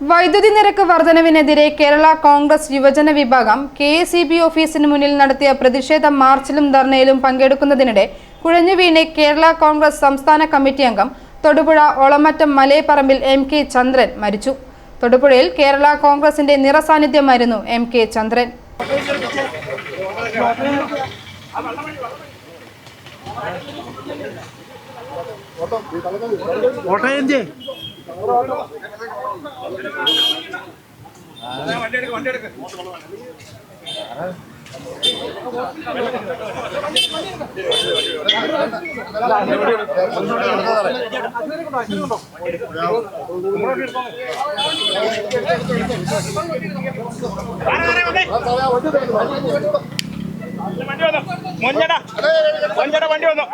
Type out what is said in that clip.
വൈദ്യുതി നിരക്ക് വർധനവിനെതിരെ കേരള കോൺഗ്രസ് യുവജന വിഭാഗം കെ സി ബി ഓഫീസിന് മുന്നിൽ നടത്തിയ പ്രതിഷേധ മാർച്ചിലും ധർണയിലും പങ്കെടുക്കുന്നതിനിടെ കുഴഞ്ഞു വീണ് കേരള കോൺഗ്രസ് സംസ്ഥാന കമ്മിറ്റി അംഗം തൊടുപുഴ ഒളമറ്റം മലയപ്പറമ്പിൽ എം കെ ചന്ദ്രൻ മരിച്ചു. തൊടുപുഴയിൽ കേരള കോൺഗ്രസിന്റെ നിറസാന്നിധ്യമായിരുന്നു എം കെ ചന്ദ്രൻ. വണ്ടി വന്നു. മൊഞ്ചട മൊഞ്ചട വണ്ടി വന്നു.